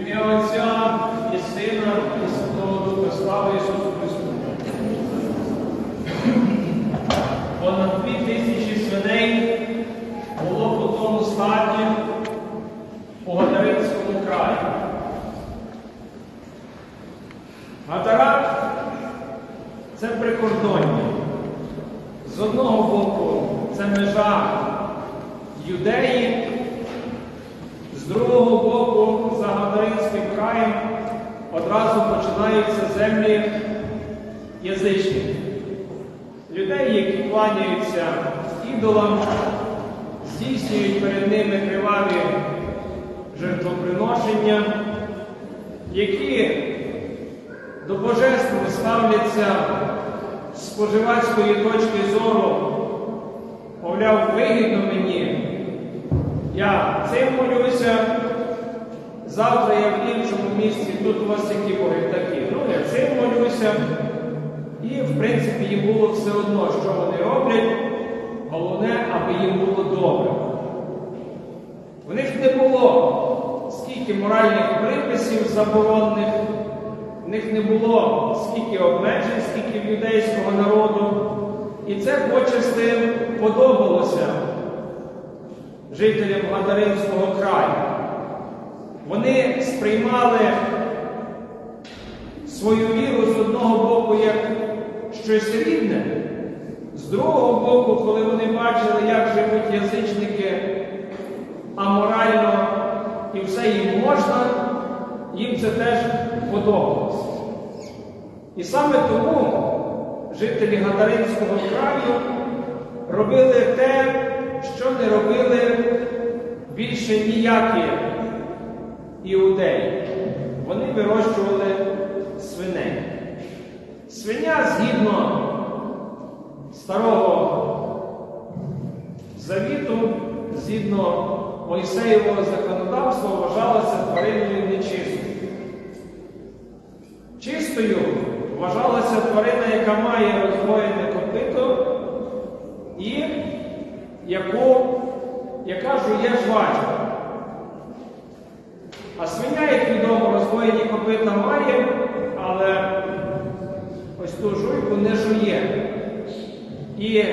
Ім'я Отця і Сина, і Святого Духа, слава Ісусу Христу. Понад дві тисячі свиней було по тому стаді у Гадаринському краї. Гатара це прикордоння. З одного боку це межа Юдеї, з другого боку, за Гадаринським краєм одразу починаються землі язичників. Людей, які кланяються ідолам, здійснюють перед ними криваві жертвоприношення, які до божества ставляться з споживацької точки зору, мовляв, вигідно мені. Я цим молюся, завтра я в іншому місці, тут у вас які боги такі. Ну, я цим молюся. І, в принципі, їм було все одно, що вони роблять. Головне, аби їм було добре. В них не було скільки моральних приписів заборонених, в них не було скільки обмежень, скільки юдейського народу. І це почасти подобалося жителям Гадаринського краю. Вони сприймали свою віру з одного боку як щось рідне, з другого боку, коли вони бачили, як живуть язичники аморально і все їм можна, їм це теж подобалося. І саме тому жителі Гадаринського краю робили те, що не робили більше ніякі іудеї. Вони вирощували свиней. Свиня згідно старого завіту, згідно Мойсеєвого законодавства, вважалася твариною нечистою. Чистою вважалася тварина, яка має роздвоєне копито і яку, яка жує жвачку. А свиня, як відомо, роздвоєні копита має, але ось ту жуйку не жує. І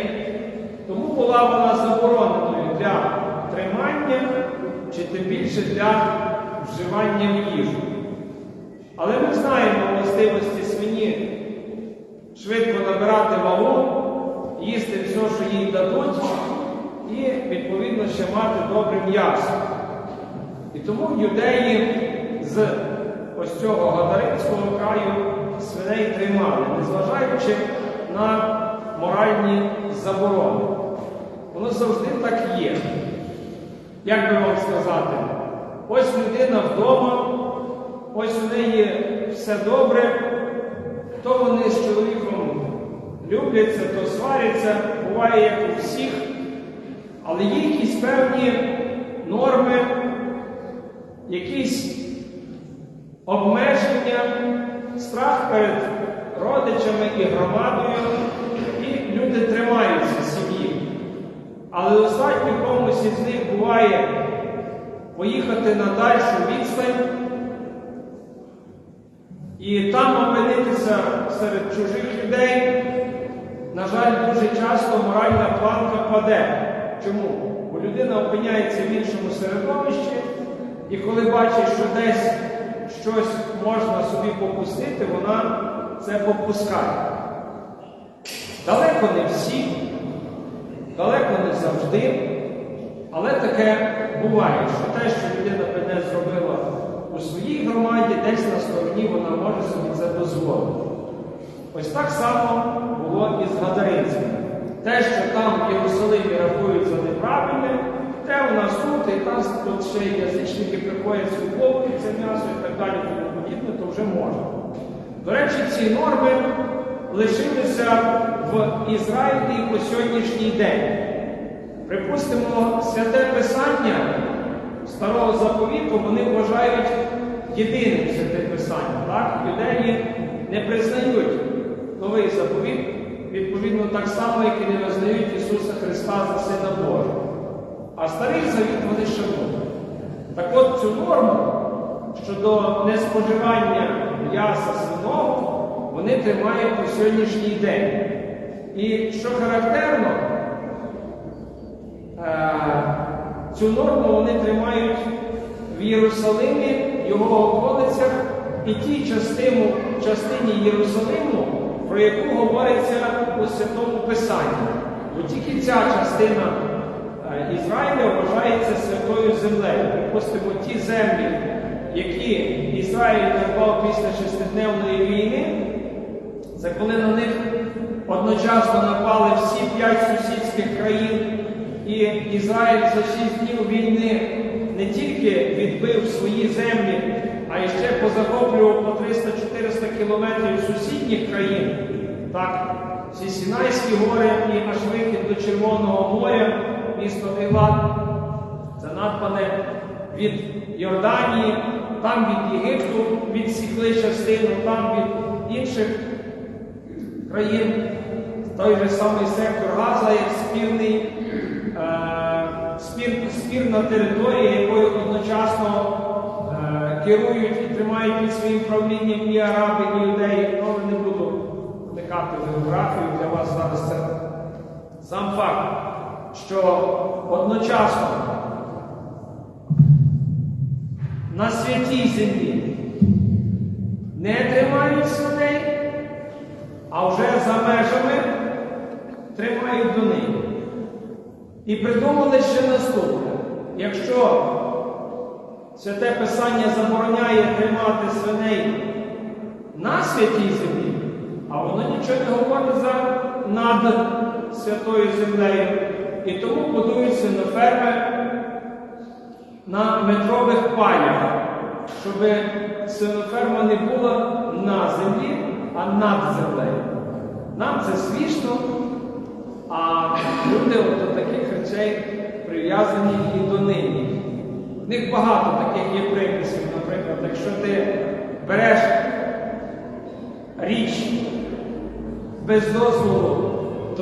тому була вона забороненою для тримання чи тим більше для вживання в їжу. Але ми знаємо властивості свині швидко набирати вагу, їсти все, що їй дадуть, і, відповідно, ще мати добре м'ясо. І тому юдеї з ось цього Гадаринського краю свиней тримали, незважаючи на моральні заборони. Воно завжди так є. Як би вам сказати, ось людина вдома, ось у неї все добре, то вони з чоловіком любляться, то сваряться, буває як у всіх, але є якісь певні норми, якісь обмеження, страх перед родичами і громадою, і люди тримаються сім'ї. Але достатньо комусь із них буває поїхати на дальшу відстань і там опинитися серед чужих людей. На жаль, дуже часто моральна планка паде. Чому? Бо людина опиняється в іншому середовищі, і коли бачить, що десь щось можна собі попустити, вона це попускає. Далеко не всі, далеко не завжди, але таке буває, що те, що людина не зробила у своїй громаді, десь на стороні вона може собі це дозволити. Ось так само було і з Гадаринцями. Те, що там в Єрусалимі рахують за те у нас тут, і там тут ще й язичники приходять скуповують це м'ясо і так далі, тому подібне, то вже можна. До речі, ці норми лишилися в Ізраїлі по сьогоднішній день. Припустимо, святе Писання Старого заповіту вони вважають єдиним святе Писання. Так? Юдеї не признають новий заповіт, відповідно так само, як і не визнають Ісуса Христа за Сина Божого. А старий завіт вони шанують. Так от цю норму щодо неспоживання м'яса свиного вони тримають по сьогоднішній день. І що характерно, е, цю норму вони тримають в Єрусалимі, його околицях і тій частину, частині Єрусалиму, про яку говориться у Святому Писанні. Бо тільки ця частина Ізраїля вважається святою землею. Припустимо, ті землі, які Ізраїль нарвав після шестидневної війни, це коли на них одночасно напали всі п'ять сусідських країн, і Ізраїль за шість днів війни не тільки відбив свої землі, а ще позахоплював по 300-400 кілометрів сусідніх країн. Так, всі Сінайські гори і аж вихід до Червоного моря, місто Еглат, це надбане від Йорданії, там від Єгипту відсікли частину, там від інших країн, той же самий сектор Газа, як спірний, е, спір, спірна територія, якою одночасно е, керують і тримають під своїм правлінням і араби, і юдеї. Ну, не буду вникати в географію для вас зараз це сам факт, що одночасно на святій землі не тримають свиней, а вже за межами тримають до них. І придумали ще наступне. Якщо святе Писання забороняє тримати свиней на святій землі, а воно нічого не говорить за над святою землею, і тому будують свиноферми на метрових палях, щоб свиноферма не була на землі, а над землею. Нам це смішно, а люди до таких речей прив'язані і до нині. В них багато таких є приписів, наприклад, якщо ти береш річ без дозволу,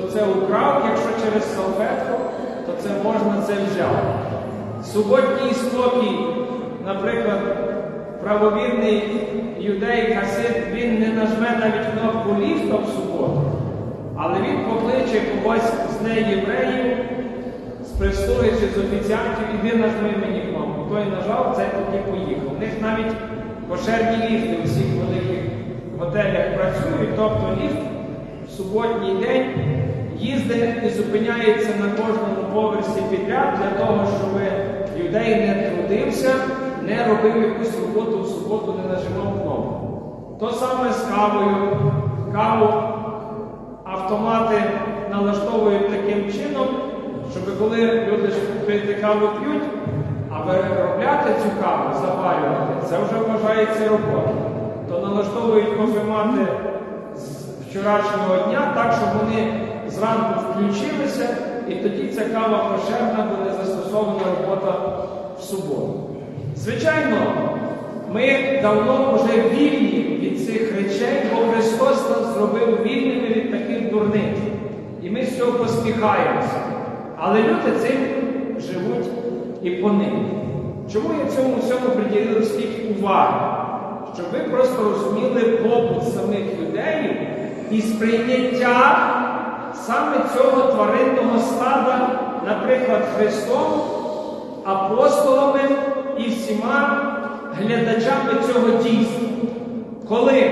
то це украв, якщо через салфетку, то це можна це взяти. Суботній спокій, наприклад, правовірний юдей Хасид, він не нажме навіть кнопку ліфта в суботу, але він покличе когось з неєвреїв, з прислуги з офіціантів, іди нажми мені кнопку. Той нажав, цей тоді поїхав. У них навіть кошерні ліфти у всіх великих готелях працюють, тобто ліфт в суботній день їздить і зупиняється на кожному поверсі підряд для того, щоб юдей не трудився, не робив якусь роботу в суботу, не нажимав кнопку. То саме з кавою. Каву автомати налаштовують таким чином, щоб коли люди пити каву п'ють, а виробляти цю каву, заварювати, це вже вважається робота. То налаштовують кофемати з вчорашнього дня так, щоб вони зранку включилися, і тоді ця кава кошерна буде застосована робота в суботу. Звичайно, ми давно вже вільні від цих речей, бо Христос нас зробив вільними від таких дурниць. І ми з цього поспіхаємося. Але люди цим живуть і понині. Чому я цьому всьому приділив стільки уваги? Щоб ви просто розуміли побут самих юдеїв і сприйняття саме цього тваринного стада, наприклад, Христом, апостолами і всіма глядачами цього дійства. Коли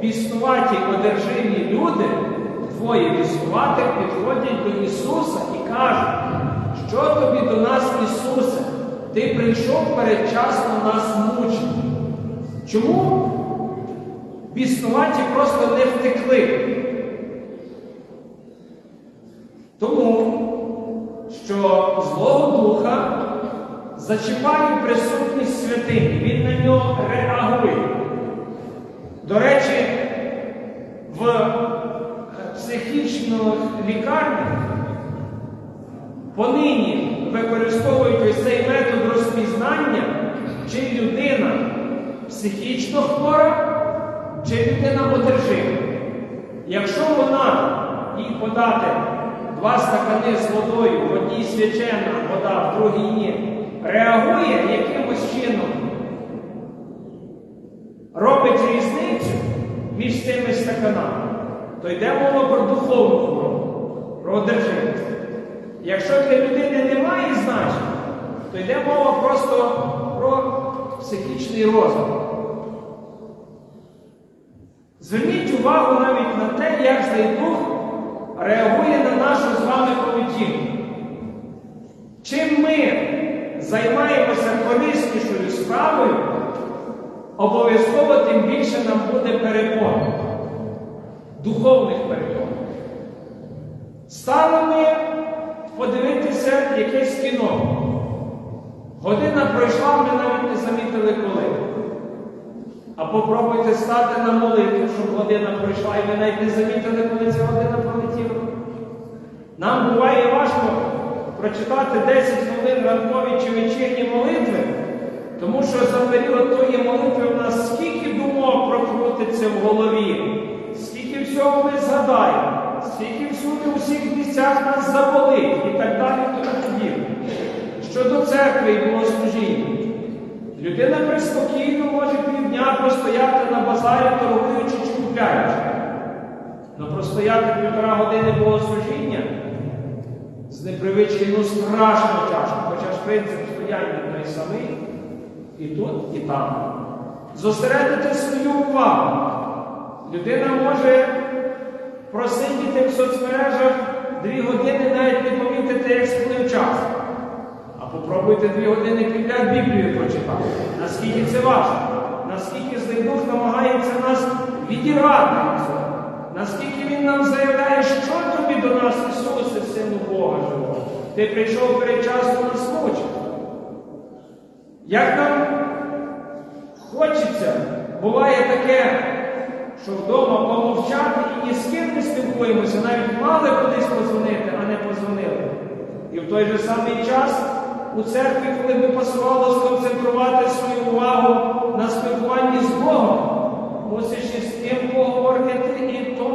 біснуваті одержимі люди, двоє біснуватих підходять до Ісуса і кажуть, що тобі до нас, Ісусе, ти прийшов передчасно нас мучити. Чому біснуваті просто не втекли? Зачіпає присутність святині, він на нього реагує. До речі, в психічних лікарнях понині використовують цей метод розпізнання, чи людина психічно хвора, чи людина одержима. Якщо вона їй подати два стакани з водою, в одній свячена вода, в другій ні, реагує якимось чином, робить різницю між цими стаканами, то йде мова про духовну форму, про одержимість. Якщо для людини немає значення, то йде мова просто про психічний розвиток. Зверніть увагу навіть на те, як злий дух реагує на нашу з вами поведінку. Чим ми займаємося кориснішою справою, обов'язково тим більше нам буде перепон, духовних перепон. Стали ми подивитися якесь кіно. Година пройшла, ми навіть не замітили коли. А попробуйте стати на молитву, щоб година пройшла, і ви навіть не замітили, коли ця година пролетіла. Нам буває важко прочитати 10 хвилин ранкові чи вечірні молитви, тому що за період тої молитви в нас скільки думок прокрутиться в голові, скільки всього ми згадаємо, скільки всюди у всіх місцях нас заболить і так далі, тому подібне. Щодо церкви і богослужіння. Людина приспокійно може півдня простояти на базарі, торгуючи чи купляючи. Але простояти півтора години богослужіння з непривички ну страшно тяжко, хоча ж принцип стояння той самий і тут, і там. Зосередити свою увагу. Людина може просидіти в соцмережах дві години, навіть не помітити, як сплив час. А попробуйте дві години підряд Біблію прочитати. Наскільки це важко, наскільки злий дух намагається нас відірвати. Наскільки Він нам заявляє, що тобі до нас, Ісусе, Сину Бога живого. Ти прийшов передчасно нас мучити. Як нам хочеться, буває таке, що вдома помовчати і ні з ким не спілкуємося, навіть мали кудись позвонити, а не позвонили. І в той же самий час у церкві, коли би пасувало сконцентрувати свою увагу на спілкуванні з Богом, мусиш із тим поговорити, і тому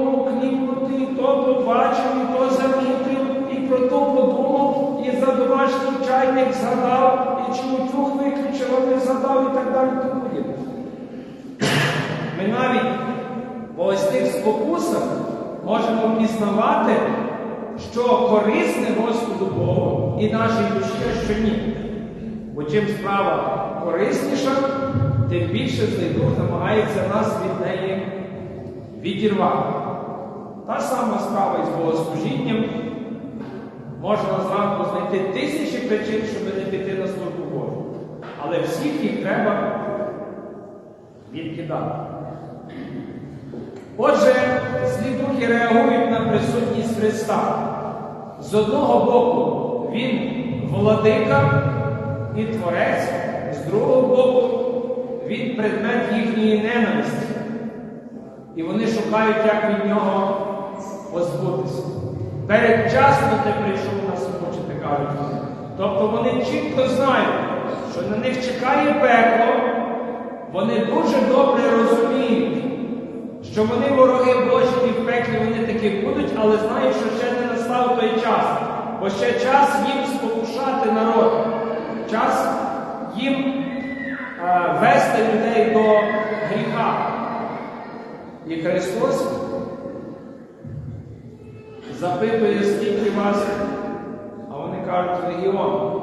клікнути, і то побачив, і то замітив, і про то подумав, і за домашній чайник згадав, і чи утюг виключив, не згадав, і так далі. тому. Ми навіть по ось тих спокусах можемо пізнавати, що корисне Господу Богу і нашій душі, що ні. Бо чим справа корисніша, тим більше злий дух намагається нас від неї відірвати. Та сама справа із богослужінням. Можна зранку знайти тисячі причин, щоб не піти на службу Божу. Але всіх їх треба відкидати. Отже, злі духи реагують на присутність Христа. З одного боку, Він владика і творець, з другого боку, Він предмет їхньої ненависті. І вони шукають, як від нього позбутися. Передчасно ти прийшов нас мучити, кажуть. Тобто вони чітко знають, що на них чекає пекло, вони дуже добре розуміють, що вони вороги Божі і в пеклі вони таки будуть, але знають, що ще не настав той час. Бо ще час їм спокушати народ, час їм е, вести людей до гріха. І Христос запитує, скільки вас, а вони кажуть, легіон,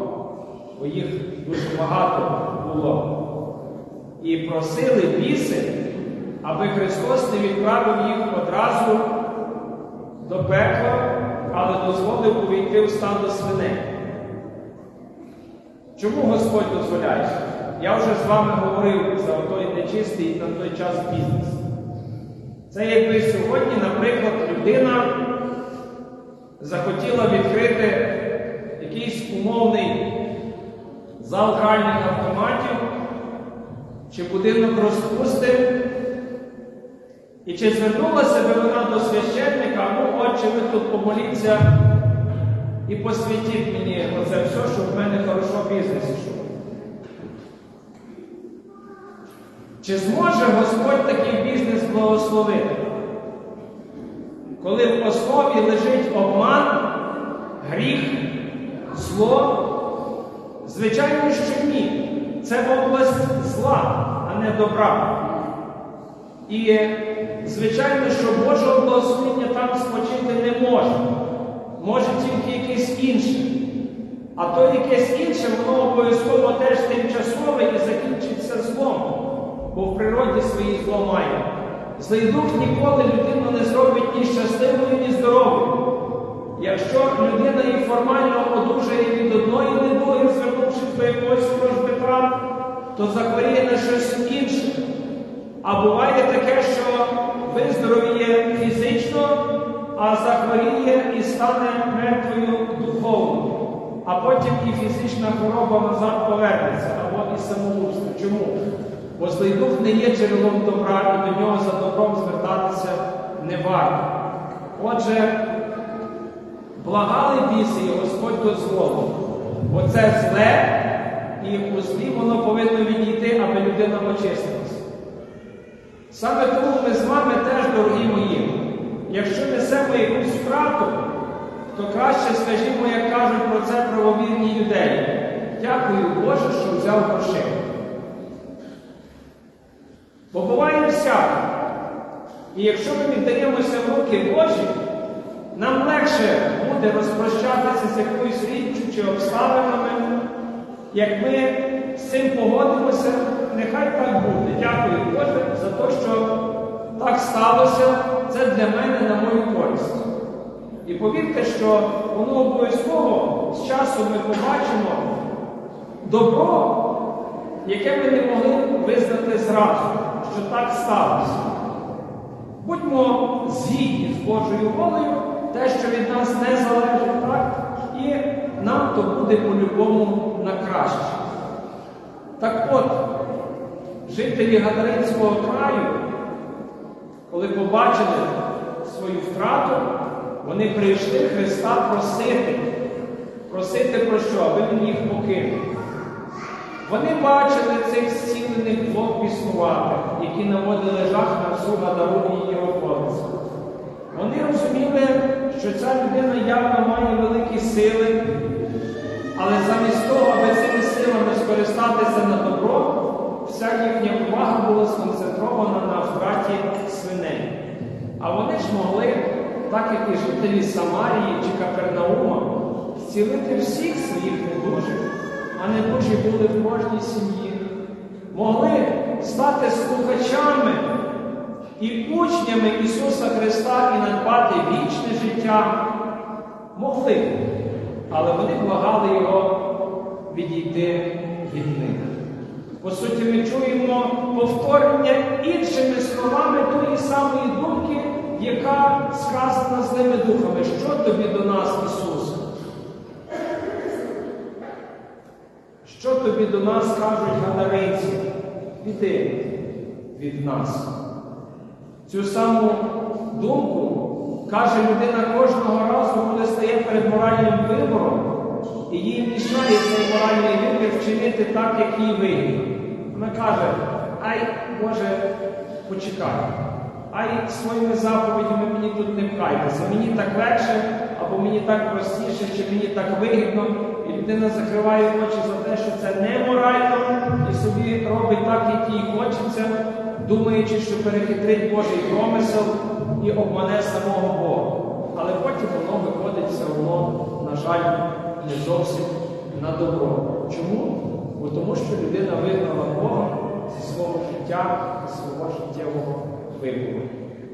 бо їх дуже багато було. І просили біси, аби Христос не відправив їх одразу до пекла, але дозволив увійти в стадо свиней. Чому Господь дозволяє? Я вже з вами говорив за той нечистий на той час бізнес. Це якби сьогодні, наприклад, людина захотіла відкрити якийсь умовний зал гральних автоматів чи будинок розпусти. І чи звернулася би вона до священника, ну, отче, ви тут помоліться і посвятіть мені оце все, щоб в мене хорошо бізнес ішов. Чи зможе Господь такий бізнес благословити? Коли в основі лежить обман, гріх, зло? Звичайно, що ні. Це область зла, а не добра. І звичайно, що Божого благословення там спочити не може. Може тільки якесь інше. А то якесь інше, воно обов'язково теж тимчасове і закінчиться злом, бо в природі своїй зло має. Злий дух ніколи людину не зробить ні щасливою, ні здоровою. Якщо людина і формально одужає від одної недуги, звернувшись до якогось ворожбита, то захворіє на щось інше. А буває таке, що виздоровіє фізично, а захворіє і стане мертвою духовно. А потім і фізична хвороба назад повернеться, або і самогубство. Чому? Бо злий дух не є джерелом добра, і до нього за добром звертатися не варто. Отже, благали біси, і Господь дозволив. Бо це зле, і у злі воно повинно відійти, аби людина очистилася. Саме тому ми з вами теж, дорогі мої, якщо несемо якусь втрату, то краще скажімо, як кажуть про це правовірні юдеї. Дякую Боже, що взяв грошей. Бо буває всяке. І якщо ми віддаємося в руки Божі, нам легше буде розпрощатися з якоюсь річчю чи обставинами, як ми з цим погодимося, нехай так буде. Дякую Боже за те, що так сталося, це для мене на мою користь. І повірте, що воно обов'язково з часом ми побачимо добро, яке ми не могли визнати зразу, що так сталося. Будьмо згідні з Божою волею, те, що від нас не залежить, так, і нам то буде по-любому на краще. Так от, жителі Гадаринського краю, коли побачили свою втрату, вони прийшли Христа просити. Просити про що? Аби він їх покинув. Вони бачили цих зцілених двох піснуватих, які наводили жах на всю Гадару її околицю. Вони розуміли, що ця людина явно має великі сили, але замість того, аби цими силами скористатися на добро, вся їхня увага була сконцентрована на втраті свиней. А вони ж могли, так як і жителі Самарії чи Капернаума, зцілити всіх своїх недужих, а недужі були в кожній сім'ї. Могли стати слухачами і учнями Ісуса Христа і надбати вічне життя. Могли, але вони благали Його відійти від них. По суті, ми чуємо повторення іншими словами тої самої думки, яка сказана злими духами. Що тобі до нас, Ісус? Що тобі до нас кажуть гадаринці? Піди від нас. Цю саму думку каже людина кожного разу, коли стає перед моральним вибором, і їй мішає цей моральний вибір вчинити так, як їй вигідно. Вона каже, ай, Боже, почекай, ай своїми заповідями мені тут не пхайтеся, мені так легше, або мені так простіше, чи мені так вигідно. І людина закриває очі за те, що це неморально, і собі робить так, як їй хочеться, думаючи, що перехитрить Божий промисел і обмане самого Бога. Але потім воно виходить все одно, на жаль, не зовсім на добро. Чому? Бо тому що людина вигнала Бога зі свого життя, зі свого життєвого вибору.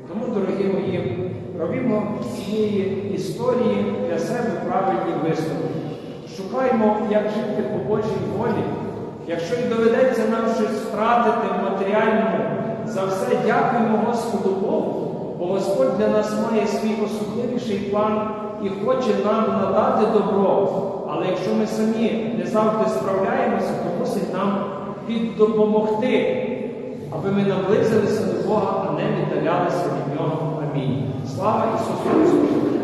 Тому, дорогі мої, робімо цієї історії для себе правильні висновки. Шукаємо, як жити по Божій волі. Якщо і доведеться нам щось втратити в матеріальному, за все дякуємо Господу Богу, бо Господь для нас має свій особливіший план і хоче нам надати добро. Але якщо ми самі не завжди справляємося, то мусить нам піддопомогти, аби ми наблизилися до Бога, а не віддалялися від Нього. Амінь. Слава Ісусу Христу!